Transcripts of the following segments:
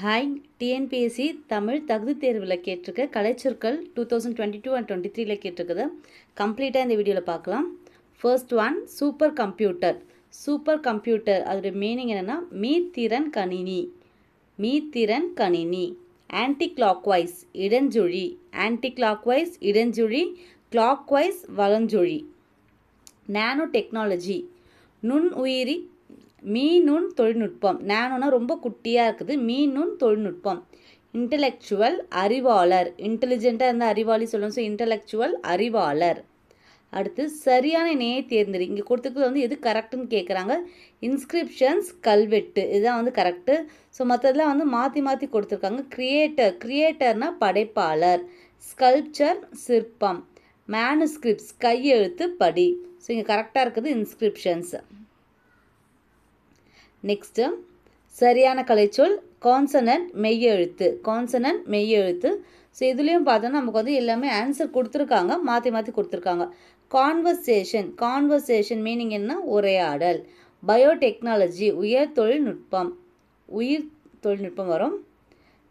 Hi TNPSC Tamil தகுதி தேர்வில் கேட்டிருக்க கலைச்சொற்கள் two thousand twenty two and twenty த்ரீல கேட்டிருக்குது. கம்ப்ளீட்டாக இந்த வீடியோவில் பார்க்கலாம். First one super computer super computer அதோடய மீனிங் என்னென்னா மீத்திறன் கணினி. மீத்திறன் கணினி. ஆன்டி கிளாக்வைஸ் இடஞ்சுழி. ஆன்டி கிளாக்வைஸ் இடஞ்சுழி. கிளாக்வைஸ் வலஞ்சுழி. நானோ டெக்னாலஜி நுண்ணுயிரி மீநுண் தொழில்நுட்பம். நானோனா ரொம்ப குட்டியாக இருக்குது. மீநுண் தொழில்நுட்பம். இன்டலெக்சுவல் அறிவாளர். இன்டெலிஜென்ட்டாக இருந்தால் அறிவாளி சொல்லணும் ஸோ இன்டலெக்சுவல் அறிவாளர். அடுத்து சரியான இணையை தேர்ந்தெடு. இங்கே கொடுத்துக்கிறது வந்து எது கரெக்டுன்னு கேட்குறாங்க இன்ஸ்கிரிப்ஷன்ஸ் கல்வெட்டு. இதுதான் வந்து கரெக்டு ஸோ மற்றதெல்லாம் வந்து மாற்றி மாற்றி கொடுத்துருக்காங்க. கிரியேட்டர் கிரியேட்டர்னால் படைப்பாளர். ஸ்கல்ப்சர் சிற்பம். மேனுஸ்கிரிப்ட்ஸ் கையெழுத்து படி. ஸோ இங்கே கரெக்டாக இருக்குது இன்ஸ்கிரிப்ஷன்ஸ் நெக்ஸ்ட்டு சரியான கலைச்சொல் கான்சனன்ட் மெய்யெழுத்து. கான்சனன்ட் மெய்யெழுத்து. ஸோ இதுலேயும் பார்த்தோன்னா நமக்கு வந்து எல்லாமே ஆன்சர் கொடுத்துருக்காங்க மாற்றி மாற்றி கொடுத்துருக்காங்க. கான்வர்சேஷன் கான்வர்சேஷன் மீனிங் என்ன? உரையாடல். பயோடெக்னாலஜி உயர் தொழில்நுட்பம். உயிர் தொழில்நுட்பம் வரும்.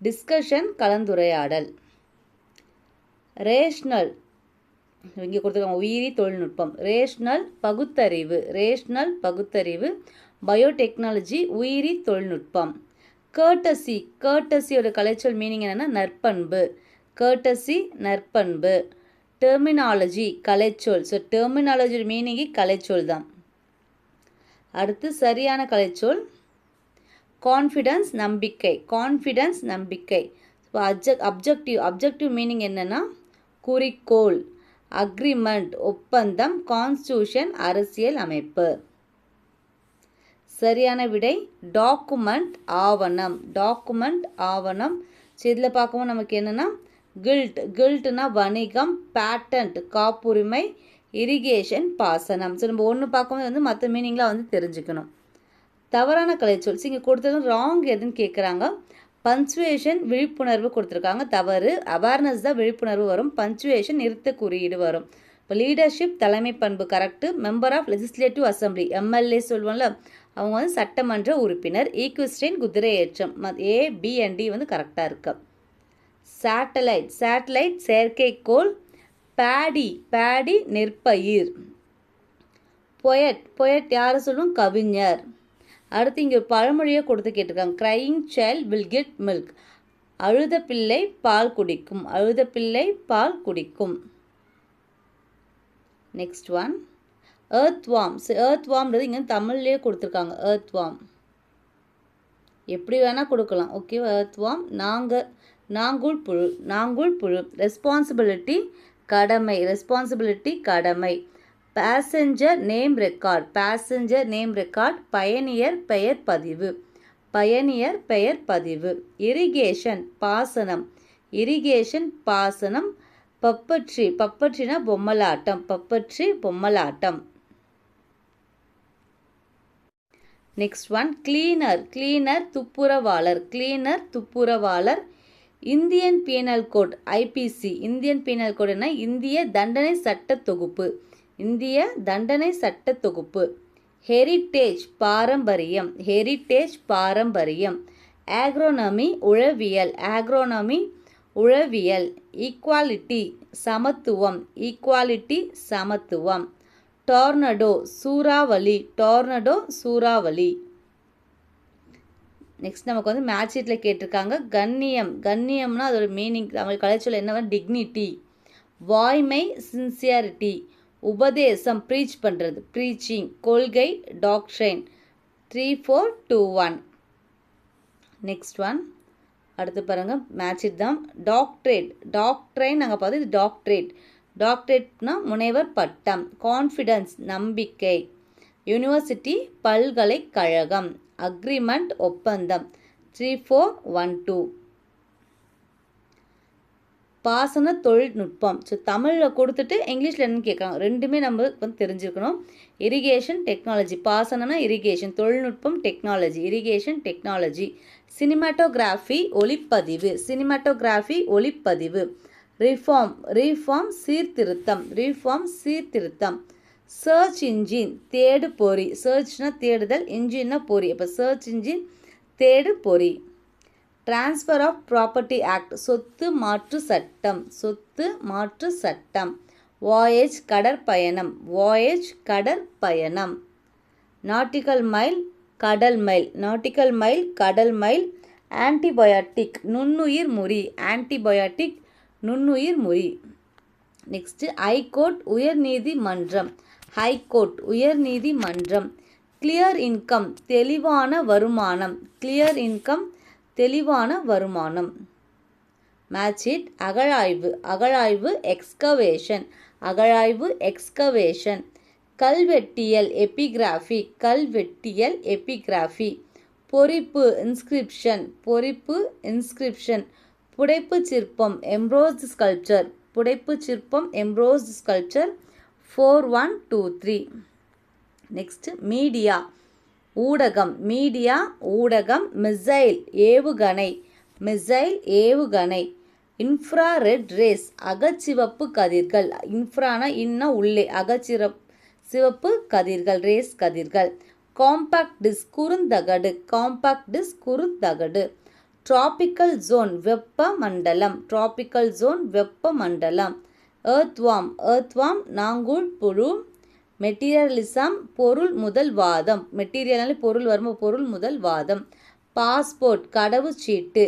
டிஸ்கஷன் கலந்துரையாடல். ரேஷ்னல் இங்கே கொடுத்துருக்காங்க உயிரி தொழில்நுட்பம். ரேஷ்னல் பகுத்தறிவு. ரேஷ்னல் பகுத்தறிவு. பயோடெக்னாலஜி உயிரி தொழில்நுட்பம். கேர்டசி கேர்டசியோட கலைச்சொல் மீனிங் என்னென்னா நற்பண்பு. கேர்டசி நற்பண்பு. டெர்மினாலஜி கலைச்சொல். ஸோ டெர்மினாலஜி மீனிங்கு கலைச்சொல் தான். அடுத்து சரியான கலைச்சொல். கான்ஃபிடன்ஸ் நம்பிக்கை. கான்ஃபிடன்ஸ் நம்பிக்கை. So object objective objective meaning என்னென்னா குறிக்கோள். அக்ரிமெண்ட் ஒப்பந்தம் கான்ஸ்டியூஷன் அரசியல் அமைப்பு. சரியான விடை டாக்குமெண்ட் ஆவணம். டாக்குமெண்ட் ஆவணம். ஸோ இதில் பார்க்கும்போது நமக்கு என்னென்னா கில்ட் கில்ட்னா வணிகம் பேட்டன்ட் காப்புரிமை இரிகேஷன் பாசனம். ஸோ நம்ம ஒன்று பார்க்கும்போது வந்து மற்ற மீனிங்லாம் வந்து தெரிஞ்சுக்கணும். தவறான கலைச்சொல் இங்கே கொடுத்தது ராங் எதுன்னு கேட்குறாங்க. பஞ்சுவேஷன் விழிப்புணர்வு கொடுத்துருக்காங்க. தவறு அவேர்னஸ் தான் விழிப்புணர்வு வரும். பஞ்சுவேஷன் நிறுத்த குறியீடு வரும். இப்போ லீடர்ஷிப் தலைமை பண்பு correct member of legislative assembly MLA சொல்லுவோம்ல அவங்க வந்து சட்டமன்ற உறுப்பினர் ஈக்விஸ்டைன் குதிரையேற்றம் ஏ பி அண்ட் டி வந்து கரெக்டாக இருக்கு. சேட்டலைட் சேட்டலைட் செயற்கைக்கோள் பேடி பேடி நெற்பயிர். பொயட் பொயட் யாரை சொல்லும்? கவிஞர். அடுத்து இங்கே பழமொழியை கொடுத்து கேட்டிருக்காங்க. Crying child will get milk அழுத பிள்ளை பால் குடிக்கும். அழுத பிள்ளை பால் குடிக்கும். Next one earthworm earth வாம்ன்றது இங்கே தமிழ்லேயே கொடுத்துருக்காங்க. ஏர்த் வாம் எப்படி வேணால் கொடுக்கலாம். ஓகேவா ஏர்த் வாம் நாங்கள் நாங்குள் புழு நாங்குள் புழு. ரெஸ்பான்சிபிலிட்டி கடமை. ரெஸ்பான்சிபிலிட்டி கடமை. Passenger name record passenger name record பயணியர் பெயர் பதிவு. பயணியர் பெயர் பதிவு. இரிகேஷன் பாசனம். இரிகேஷன் பாசனம். பப்பட்ரி பப்பட்ரினா பொம்மலாட்டம். பப்பட்ரி பொம்மலாட்டம். நெக்ஸ்ட் ஒன் கிளீனர் கிளீனர் துப்புரவாளர். Cleaner துப்புரவாளர். Indian penal code IPC Indian penal கோடுனா இந்திய தண்டனை சட்ட தொகுப்பு. இந்திய தண்டனை சட்ட தொகுப்பு. ஹெரிட்டேஜ் பாரம்பரியம். ஹெரிட்டேஜ் பாரம்பரியம். ஆக்ரோனமி உழவியல் ஆக்ரோனமி உழவியல் ஈக்குவாலிட்டி சமத்துவம். ஈக்குவாலிட்டி சமத்துவம். டார்னடோ சூறாவளி. டார்னடோ சூறாவளி. நெக்ஸ்ட் நமக்கு வந்து மேட்ச் ஷீட்டில் கேட்டிருக்காங்க. கண்ணியம். கண்ணியம்னா அதோட மீனிங் தமிழ் கலைச்சொல் என்ன டிக்னிட்டி வாய்மை சின்சியாரிட்டி உபதேசம் ப்ரீச் பண்ணுறது ப்ரீச்சிங் கொள்கை doctrine three four two one next one அடுத்து பாருங்கள் மேட்சிட் தான். டாக்ட்ரேட் டாக்ட்ரைன் நாங்கள் பார்த்து இது டாக்ட்ரேட் டாக்டரேட்னா முனைவர் பட்டம் கான்ஃபிடன்ஸ் நம்பிக்கை. யூனிவர்சிட்டி பல்கலைக்கழகம் அக்ரிமெண்ட் ஒப்பந்தம். த்ரீ ஃபோர் ஒன் டூ பாசன தொழில்நுட்பம். ஸோ தமிழில் கொடுத்துட்டு இங்கிலீஷில் என்னன்னு கேட்குறாங்க ரெண்டுமே நம்ம வந்து தெரிஞ்சுக்கணும். இரிகேஷன் டெக்னாலஜி பாசனம்னா இரிகேஷன் தொழில்நுட்பம் டெக்னாலஜி இரிகேஷன் டெக்னாலஜி சினிமாட்டோகிராஃபி ஒளிப்பதிவு. சினிமாட்டோகிராஃபி ஒளிப்பதிவு. ரிஃபார்ம் ரீஃபார்ம் சீர்திருத்தம் ரீஃபார்ம் சீர்திருத்தம். சர்ச் இன்ஜின் தேடு பொறி. சர்ச்னா தேடுதல் இன்ஜின்னா பொறி. அப்போ சர்ச் இன்ஜின் தேடு பொறி. டிரான்ஸ்ஃபர் ஆஃப் ப்ராப்பர்ட்டி ஆக்ட் சொத்து மாற்று சட்டம் சொத்து மாற்று சட்டம். வாயேஜ் கடற்பயணம் வாயேஜ் கடற்பயணம் நாட்டிக்கல் மைல் கடல் மைல் நாட்டிக்கல் மைல் கடல் மைல் ஆன்டிபயாட்டிக் நுண்ணுயிர் முறி. ஆன்டிபயாட்டிக் நுண்ணுயிர் மொழி. நெக்ஸ்ட்டு ஹைகோர்ட் உயர்நீதிமன்றம். ஹைகோர்ட் உயர்நீதிமன்றம். கிளியர் இன்கம் தெளிவான வருமானம். கிளியர் இன்கம் தெளிவான வருமானம். மேட்சிட் அகழாய்வு. அகழாய்வு எக்ஸ்கவேஷன் அகழாய்வு எக்ஸ்கவேஷன் கல்வெட்டியல் எபிகிராஃபி கல்வெட்டியல் எபிகிராஃபி பொறிப்பு இன்ஸ்கிரிப்ஷன் பொறிப்பு இன்ஸ்கிரிப்ஷன் புடைப்பு சிற்பம் எம்ப்ரோஸ்ட் ஸ்கல்ப்சர் புடைப்பு சிற்பம் embossed sculpture four one two three next media ஊடகம். மீடியா ஊடகம். மிசைல் ஏவுகணை. மிசைல் ஏவுகணை. இன்ஃப்ராரெட் ரேஸ் அகச்சிவப்பு கதிர்கள். இன்ஃப்ரானா இன்ன உள்ளே. அகச்சிற சிவப்பு கதிர்கள் ரேஸ் கதிர்கள். காம்பாக்ட் டிஸ்க் குறுந்தகடு. காம்பாக்ட் டிஸ்க் குறுந்தகடு. டிராபிக்கல் ஜோன் வெப்ப மண்டலம் டிராபிக்கல் ஜோன் வெப்ப மண்டலம் ஏர்த்வாம் ஏர்த்வாம் நாங்கூழ் புழு மெட்டீரியலிசம் பொருள் முதல் வாதம் மெட்டீரியல்னாலே பொருள் வரும்? பொருள் முதல் வாதம் பாஸ்போர்ட் கடவுச்சீட்டு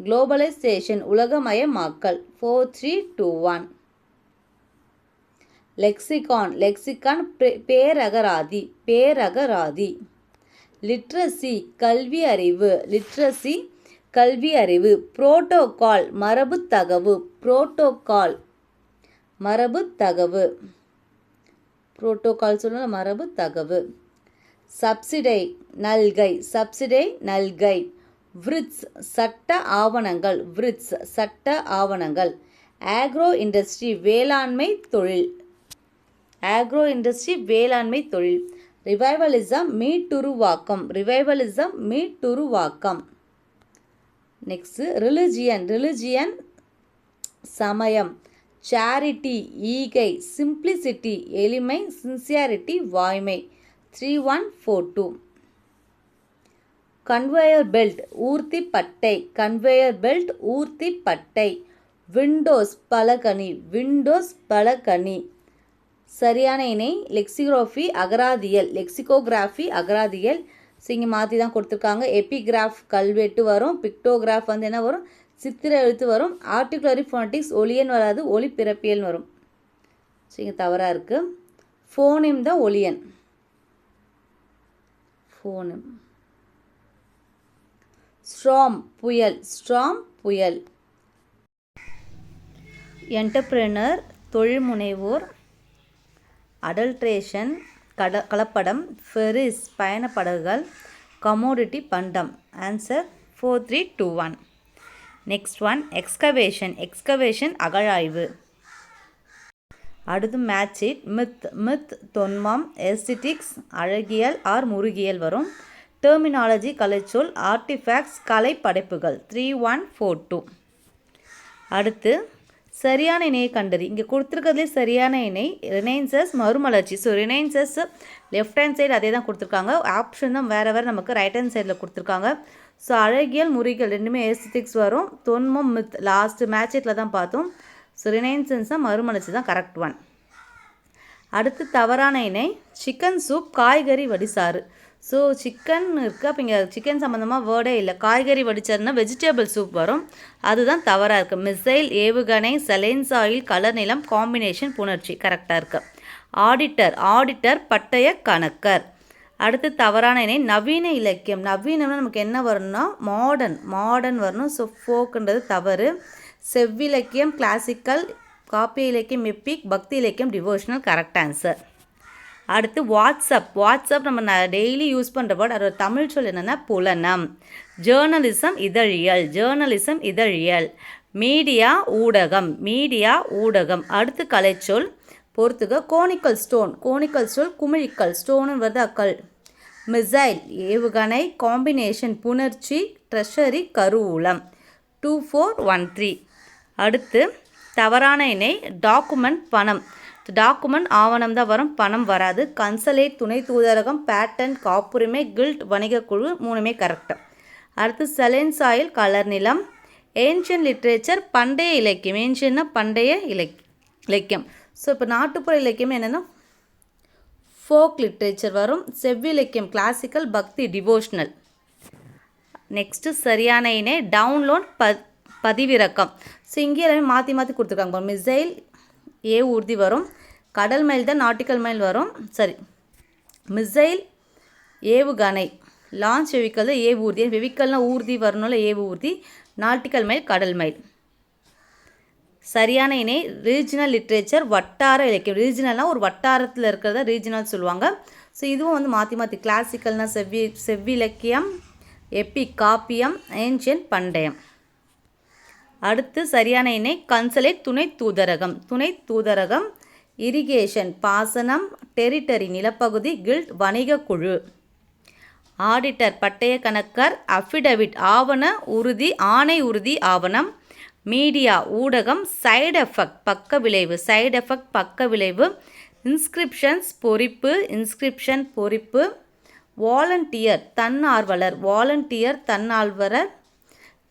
குளோபலைசேஷன் உலகமயமாக்கல் four three two one lexicon lexicon பேரகராதி பேரகராதி லிட்ரஸி கல்வி அறிவு லிட்ரஸி கல்வி அறிவு புரோட்டோகால் மரபு தகவு புரோட்டோகால் மரபு தகவு புரோட்டோகால் சொல்லணும் மரபு தகவு சப்சிடை நல்கை சப்சிடை நல்கை. விரிட்ஸ் சட்ட ஆவணங்கள் விரிட்ஸ் சட்ட ஆவணங்கள். ஆக்ரோ இண்டஸ்ட்ரி வேளாண்மை தொழில். ஆக்ரோ இண்டஸ்ட்ரி வேளாண்மை தொழில். ரிவைவலிசம் மீட்டுருவாக்கம். ரிவைவலிசம் மீட்டுருவாக்கம். நெக்ஸ்ட்டு ரிலிஜியன் ரிலிஜியன் சமயம். சேரிட்டி ஈகை. சிம்பிளிசிட்டி எளிமை. சின்சியாரிட்டி வாய்மை. Three one four two conveyor belt ஊர்த்தி பட்டை. கன்வேயர் பெல்ட் ஊர்த்தி பட்டை. விண்டோஸ் பலகனி விண்டோஸ் பலகனி சரியான இணை. லெக்சிகிராஃபி அகராதியல். லெக்சிகோகிராஃபி அகராதியல். ஸோ இங்கே மாற்றி தான் கொடுத்துருக்காங்க. எபிகிராஃப் கல்வெட்டு வரும். பிக்டோகிராஃப் வந்து என்ன வரும்? சித்திர எழுத்து வரும். ஆர்டிகுலரி ஃபோனட்டிக்ஸ் ஒளியன் வராது. ஒளி பிறப்பியல் வரும். ஸோ இங்கே தவறாக இருக்குது ஃபோனிம் தான் ஒளியன். ஃபோனிம் ஸ்ட்ராம் புயல். ஸ்ட்ராம் புயல். என்டர்பிரினர் தொழில்முனைவோர் அடல்ட்ரேஷன் கட கலப்படம் ஃபெரிஸ் பயணப்படகுகள் கமோடிட்டி பண்டம். Answer four three two one next one excavation excavation அகழாய்வு. அடுத்து மேட்சிட் மித் மித் தொன்மம் எஸ்டிடிக்ஸ் அழகியல் ஆர் முருகியல் வரும். டெர்மினாலஜி கலைச்சொல் ஆர்டிஃபேக்ட்ஸ் கலை படைப்புகள் த்ரீ ஒன் ஃபோர் டூ அடுத்து சரியான இணையை கண்டறி. இங்கே கொடுத்துருக்கிறதுலே சரியான இணை ரினைன்சஸ் மறுமலர்ச்சி. So renaissance left hand side அதே தான் கொடுத்துருக்காங்க. ஆப்ஷன் தான் வேறு வேறு நமக்கு ரைட் ஹேண்ட் சைடில் கொடுத்துருக்காங்க. ஸோ அழகியல் முறிகள் ரெண்டுமே ஏஸ்திக்ஸ் வரும். தொன்மம் மித் லாஸ்ட் மேட்செட்டில் தான் பார்த்தோம். ஸோ ரினைன்சன்ஸ் தான் மறுமலர்ச்சி தான் கரெக்ட் ஒன் அடுத்து தவறான இணை சிக்கன் சூப் காய்கறி வடிசாறு. ஸோ சிக்கன் இருக்குது அப்போ இங்கே சிக்கன் சம்மந்தமாக வேர்டே இல்லை. காய்கறி வடிச்சாருன்னா வெஜிடபிள் சூப் வரும். அதுதான் தவறாக இருக்குது மிசைல் ஏவுகணை செலைன்ஸ் ஆயில் கலர் நிலம் காம்பினேஷன் புணர்ச்சி. கரெக்டாக இருக்குது ஆடிட்டர் ஆடிட்டர் பட்டய கணக்கர். அடுத்து தவறான இணை நவீன இலக்கியம். நவீனம்னா நமக்கு என்ன வரணும்னா மாடர்ன் மாடர்ன் வரணும். ஸோ ஃபோக்குன்றது தவறு. செவ்விலக்கியம் கிளாசிக்கல் காப்பிய இலக்கியம் எப்பிக் பக்தி இலக்கியம் டிவோஷனல் கரெக்ட் ஆன்சர் அடுத்து வாட்ஸ்அப். வாட்ஸ்அப் நம்ம டெய்லி யூஸ் பண்ணுற வேர்ட் அதோட தமிழ் சொல் என்னென்னா புலனம். ஜேர்னலிசம் இதழியல். ஜேர்னலிசம் இதழியல். மீடியா ஊடகம். மீடியா ஊடகம். அடுத்து கலைச்சொல். பொறுத்துக கோனிக்கல் ஸ்டோன் கோனிக்கல் ஸ்டோன் குமிழிக்கல். ஸ்டோனு வருது அக்கல். மிசைல் ஏவுகணை. காம்பினேஷன் புணர்ச்சி. ட்ரெஷரி கருவூலம். டூ ஃபோர் ஒன் த்ரீ அடுத்து தவறான இணை. டாக்குமெண்ட் பணம். டாக்குமெண்ட் ஆவணம் தான் வரும் பணம் வராது. கன்சலேட் துணை தூதரகம் பேட்டன் காப்புரிமை கில்ட் வணிகக்குழு மூணுமே கரெக்டு. அடுத்து செலன்ஸ் ஆயில் கலர் நிலம். ஏன்ஷியன் லிட்ரேச்சர் பண்டைய இலக்கியம். ஏன்ஷியன்னா பண்டைய இலக் இலக்கியம். ஸோ இப்போ நாட்டுப்புற இலக்கியம் என்னென்னா ஃபோக் லிட்ரேச்சர் வரும். செவ்விலக்கியம் கிளாசிக்கல் பக்தி டிவோஷனல் நெக்ஸ்ட்டு சரியான இணை டவுன்லோட் ப பதிவிறக்கம். ஸோ இங்கே எல்லாமே மாற்றி மாற்றி கொடுத்துருக்காங்க. மிசைல் ஏ ஊர்தி வரும். கடல் மைல் தான் நாட்டிக்கல் மைல் வரும். சரி. மிசைல் ஏவுகணை. லான்ச் வெவிக்கல் தான் ஏவு ஊர்தி வெவிக்கல்னால் ஊர்தி வரணும்ல ஏவு ஊர்தி. நாட்டிக்கல் மைல் கடல் மைல் சரியான இணை. ரீஜினல் லிட்ரேச்சர் வட்டார இலக்கியம். ரீஜினல்னால் ஒரு வட்டாரத்தில் இருக்கிறத ரீஜினல் சொல்லுவாங்க. ஸோ இதுவும் வந்து மாற்றி மாற்றி கிளாசிக்கல்னால் செவ்வி செவ்விலக்கியம் எப்பி காப்பியம் ஏன்ஷியன் பண்டயம். அடுத்து சரியான இணை கன்சலேட் துணை தூதரகம். துணை தூதரகம் இரிகேஷன் பாசனம் டெரிட்டரி நிலப்பகுதி கில்ட் வணிக குழு. ஆடிட்டர் பட்டய கணக்கர் அஃபிடவிட் ஆவண உறுதி ஆணை உறுதி ஆவணம். மீடியா ஊடகம் சைடு எஃபெக்ட் பக்க விளைவு சைடு எஃபெக்ட் பக்க விளைவு. இன்ஸ்கிரிப்ஷன்ஸ் பொறிப்பு இன்ஸ்கிரிப்ஷன் பொறிப்பு. வாலண்டியர் தன்னார்வலர் வாலண்டியர் தன்னார்வலர்.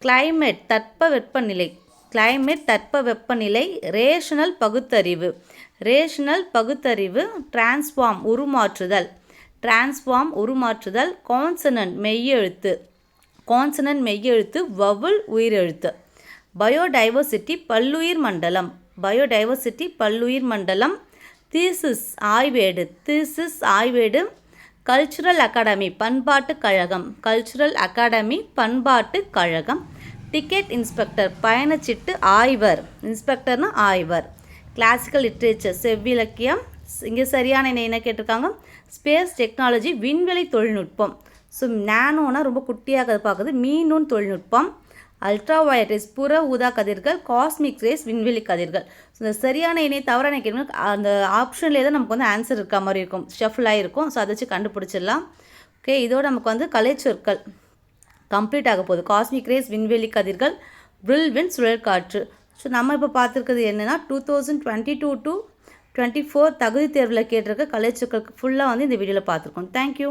கிளைமேட் தட்ப வெப்பநிலை. கிளைமேட் தட்ப வெப்பநிலை ரேஷனல் பகுத்தறிவு. ரேஷனல் பகுத்தறிவு டிரான்ஸ்ஃபார்ம் உருமாற்றுதல். டிரான்ஸ்ஃபார்ம் உருமாற்றுதல் கான்சனன்ட் மெய்யெழுத்து. கான்சனன்ட் மெய்யெழுத்து வவுல் உயிரெழுத்து. பயோடைவர்சிட்டி பல்லுயிர் மண்டலம். பயோடைவர்சிட்டி பல்லுயிர் மண்டலம். தீசிஸ் ஆய்வேடு. தீசிஸ் ஆய்வேடு. கல்ச்சுரல் அகாடமி பண்பாட்டு கழகம். கல்ச்சுரல் அகாடமி பண்பாட்டு கழகம். டிக்கெட் இன்ஸ்பெக்டர் பயணச்சீட்டு ஆய்வர். இன்ஸ்பெக்டர்னா ஆய்வர். Classical literature செவ்விலக்கியம். இங்கே சரியான என்ன என்ன கேட்டிருக்காங்க? ஸ்பேஸ் டெக்னாலஜி விண்வெளி தொழில்நுட்பம். ஸோ நானோனா ரொம்ப குட்டியாக பார்க்குது. மீனூன் தொழில்நுட்பம். அல்ட்ரா வயலட்ஸ் புற ஊதா கதிர்கள் காஸ்மிக் ரேஸ் விண்வெளி கதிர்கள். ஸோ இந்த சரியான இணை தவறான கேள்வி அந்த ஆப்ஷன்லேயே தான் நமக்கு வந்து ஆன்சர் இருக்க மாதிரி இருக்கும். ஷஃபிளாக இருக்கும் ஸோ அதை வச்சு கண்டுபிடிச்சிடலாம். ஓகே இதோட நமக்கு வந்து கலைச்சொற்கள். கம்ப்ளீட் ஆக போகுது. காஸ்மிக் ரேஸ் விண்வெளி கதிர்கள் வின் சுழல் காற்று ஸோ நம்ம இப்போ பார்த்துருக்கிறது என்னென்னா two thousand twenty two to twenty four தகுதி தேர்வில் கேட்டிருக்க கலைச்சொற்களுக்கு ஃபுல்லாக வந்து இந்த வீடியோவில் பார்த்துருக்கோம். தேங்க்யூ